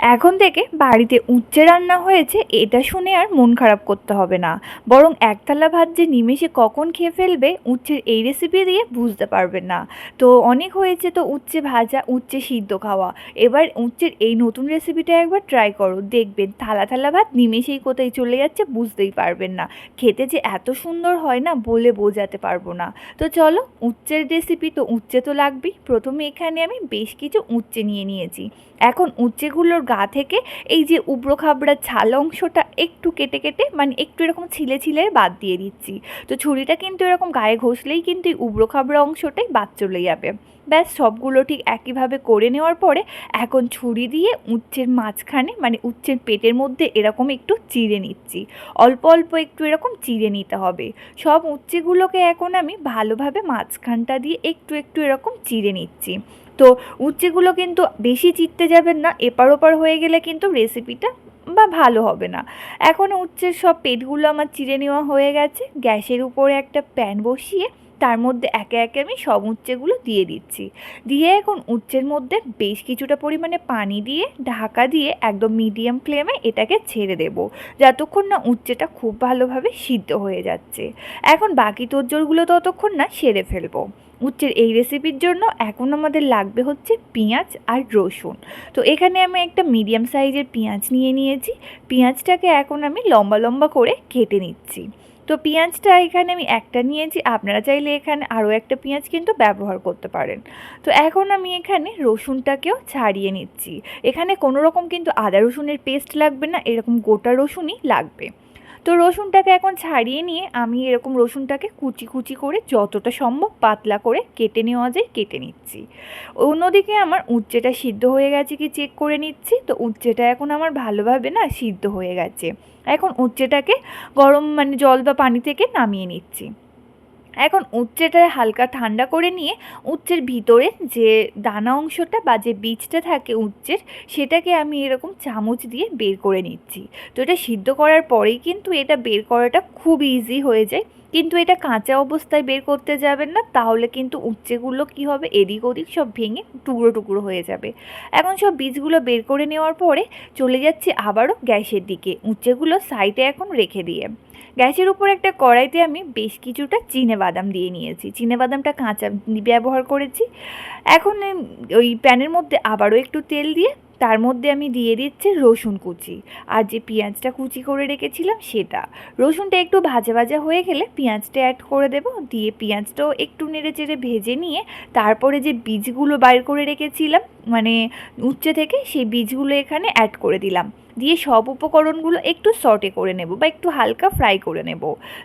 এখন থেকে বাড়িতে উচ্চে রান্না হয়েছে, এটা শুনে আর মন খারাপ করতে হবে না। বরং একতলা ভাত যে নিমেষে কখন খেয়ে ফেলবে, উচ্ছের এই রেসিপি দিয়ে বুঝতে পারবেন না। তো অনেক হয়েছে তো উচ্ছে ভাজা, উচ্ছে সিদ্ধ খাওয়া। এবার উচ্ছের এই নতুন রেসিপিটা একবার ট্রাই করো। দেখবেন থালা থালা ভাত নিমেষেই কোথায় চলে যাচ্ছে বুঝতেই পারবেন না। খেতে যে এত সুন্দর হয় না বলে বোঝাতে পারব না। তো চলো উচ্ছের রেসিপি তো উচ্ছে তো লাগবেই। প্রথমে এখানে আমি বেশ কিছু উচ্ছে নিয়ে নিয়েছি। এখন উচ্ছেগুলোর গা থেকে এই যে উবড়ো খাবড়া ছাল অংশটা একটু কেটে কেটে মানে একটু এরকম ছিলে ছিলে বাদ দিয়ে দিচ্ছি। তো ছুরিটা কিন্তু এরকম গায়ে ঘষলেই কিন্তু এই উবড়ো খাবড়া অংশটাই বাদ চলে যাবে। ব্যাস, সবগুলো ঠিক একইভাবে করে নেওয়ার পরে এখন ছুরি দিয়ে উচ্ছের মাঝখানে মানে উচ্ছের পেটের মধ্যে এরকম একটু চিড়ে নিচ্ছি। অল্প অল্প একটু এরকম চিড়ে নিতে হবে। সব উচ্ছেগুলোকে এখন আমি ভালোভাবে মাঝখানটা দিয়ে একটু একটু এরকম চিড়ে নিচ্ছি। তো উচ্ছেগুলো কিন্তু বেশি চিটতে যাবেন না, এপার ওপার হয়ে গেলে কিন্তু রেসিপিটা বা ভালো হবে না। এখন উচ্ছের সব পেটগুলো আমার চিড়ে নেওয়া হয়ে গেছে, গ্যাসের উপরে একটা প্যান বসিয়ে তার মধ্যে একে একে আমি সব উচ্ছেগুলো দিয়ে দিচ্ছি। দিয়ে এখন উচ্ছের মধ্যে বেশ কিছুটা পরিমাণে পানি দিয়ে, ঢাকা দিয়ে একদম মিডিয়াম ফ্লেমে এটাকে ছেড়ে দেব, যতক্ষণ না উচ্ছেটা খুব ভালোভাবে সিদ্ধ হয়ে যাচ্ছে। এখন বাকি তোজ্জোরগুলো ততক্ষণ না সেরে ফেলব। উচ্ছের এই রেসিপির জন্য এখন আমাদের লাগবে হচ্ছে পেঁয়াজ আর রসুন। তো এখানে আমি একটা মিডিয়াম সাইজের পেঁয়াজ নিয়ে নিয়েছি। পেঁয়াজটাকে এখন আমি লম্বা লম্বা করে কেটে নিচ্ছি। তো পেঁয়াজটা এখানে আমি একটা নিয়েছি। আপনারা চাইলে এখানে আরও একটা পেঁয়াজ কিন্তু ব্যবহার করতে পারেন। তো এখন আমি এখানে রসুনটাকেও ছাড়িয়ে নিচ্ছি। এখানে কোনো রকম কিন্তু আদা রসুনের পেস্ট লাগবে না, এরকম গোটা রসুনই লাগবে। তো রসুনটাকে এখন ছাড়িয়ে নিয়ে আমি এরকম রসুনটাকে কুচি কুচি করে যতটা সম্ভব পাতলা করে কেটে নেওয়া যায়, কেটে নিচ্ছি। অন্যদিকে আমার উচ্চেটা সিদ্ধ হয়ে গেছে কি চেক করে নিচ্ছি, তো উচ্চেটা এখন আমার ভালোভাবে না সিদ্ধ হয়ে গেছে। এখন উচ্চেটাকে গরম মানে জল বা পানি থেকে নামিয়ে নিচ্ছি। এখন উচ্ছেটা হালকা ঠান্ডা করে নিয়ে উচ্ছের ভিতরে যে দানা অংশটা বা যে বীজটা থাকে উচ্ছের, সেটাকে আমি এরকম চামচ দিয়ে বের করে নিচ্ছি। তো এটা সিদ্ধ করার পরেই কিন্তু এটা বের করাটা খুব ইজি হয়ে যায়। কিন্তু এটা কাঁচা অবস্থায় বের করতে যাবেন না, তাহলে কিন্তু উচ্ছেগুলো কি হবে, এদিক ওদিক সব ভেঙে টুকরো টুকরো হয়ে যাবে। এখন সব বীজগুলো বের করে নেওয়ার পরে চলে যাচ্ছি আবারও গ্যাসের দিকে। উচ্ছেগুলো সাইডে এখন রেখে দিয়ে। গ্যাসের উপর একটা কড়াইতে আমি বেশ কিছুটা চিনে বাদাম দিয়ে নিয়েছি। চিনে বাদামটা কাঁচা ব্যবহার করেছি। এখন ওই প্যানের মধ্যে আবারও একটু তেল দিয়ে তার মধ্যে আমি দিয়ে দিচ্ছি রসুন কুচি। আর যে পেঁয়াজটা কুচি করে রেখেছিলাম সেটা। রসুনটা একটু ভাজা ভাজা হয়ে গেলে পেঁয়াজটা অ্যাড করে দেব। দিয়ে পেঁয়াজটাও একটু নেড়ে চেড়ে ভেজে নিয়ে তারপরে যে বীজগুলো বাইর করে রেখেছিলাম মানে উচ্ছে থেকে সেই বীজগুলো এখানে অ্যাড করে দিলাম। দিয়ে সব উপকরণগুলো একটু সটে করে নেব বা একটু হালকা ফ্রাই করে নেব।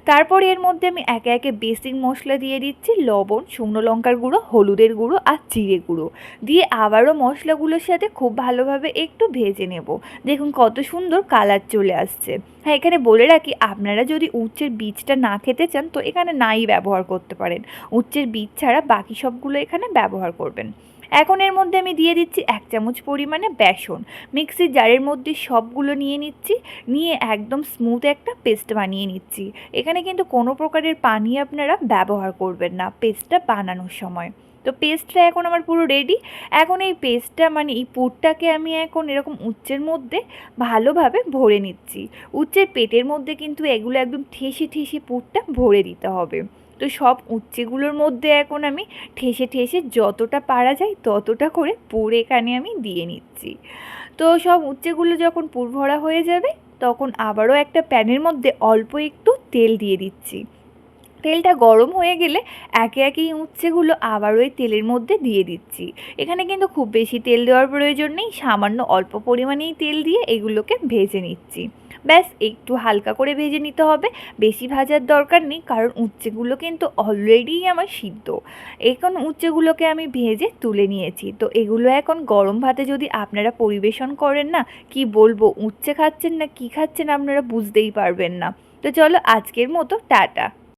তারপরে এর মধ্যে আমি একে একে বেসিক মশলা দিয়ে দিচ্ছি, লবণ, শুকনো লঙ্কার গুঁড়ো, হলুদের গুঁড়ো আর জিরে গুঁড়ো। দিয়ে আবারও মশলাগুলোর সাথে খুব ভালোভাবে একটু ভেজে নেব। দেখুন কত সুন্দর কালার চলে আসছে। হ্যাঁ এখানে বলে রাখি, আপনারা যদি উচ্চের বীজটা না খেতে চান তো এখানে নাই ব্যবহার করতে পারেন। উচ্চের বীজ ছাড়া বাকি সবগুলো এখানে ব্যবহার করবেন। এখন এর মধ্যে আমি দিয়ে দিচ্ছি এক চামচ পরিমাণে বেসন। মিক্সির জারের মধ্যে সবগুলো নিয়ে নিচ্ছি, নিয়ে একদম স্মুথ একটা পেস্ট বানিয়ে নিচ্ছি। এখানে কিন্তু কোনো প্রকারের পানি আপনারা ব্যবহার করবেন না পেস্টটা বানানোর সময়। তো পেস্টটা এখন আমার পুরো রেডি এখন এই পেস্টটা মানে এই পুরটাকে আমি এখন এরকম উচ্চের মধ্যে ভালোভাবে ভরে নিচ্ছি। উচ্চের পেটের মধ্যে কিন্তু এগুলো একদম ঠেসে ঠেসে পুরটা ভরে দিতে হবে। তো সব উচ্চেগুলোর মধ্যে এখন আমি ঠেসে ঠেসে যতটা পারা যায় ততটা করে পুর এখানে আমি দিয়ে নিচ্ছি। তো সব উচ্চেগুলো যখন পুর ভরা হয়ে যাবে তখন আবারও একটা প্যানের মধ্যে অল্প একটু তেল দিয়ে দিচ্ছি। তেলটা গরম হয়ে গেলে একে একে উচ্ছেগুলো আবার ওই তেলের মধ্যে দিয়ে দিচ্ছি। এখানে কিন্তু খুব বেশি তেল দেওয়ার প্রয়োজন নেই, সামান্য অল্প পরিমাণেই তেল দিয়ে এগুলোকে ভেজে নিচ্ছি। ব্যাস, একটু হালকা করে ভেজে নিতে হবে, বেশি ভাজার দরকার নেই, কারণ উচ্ছেগুলো কিন্তু অলরেডি আমার সিদ্ধ। এখন উচ্ছেগুলোকে আমি ভেজে তুলে নিয়েছি। তো এগুলো এখন গরম ভাতে যদি আপনারা পরিবেশন করেন না, কি বলব, উচ্ছে খাচ্ছেন না কি খাচ্ছেন আপনারা বুঝতেই পারবেন না। তো চলো আজকের মতো, টাটা।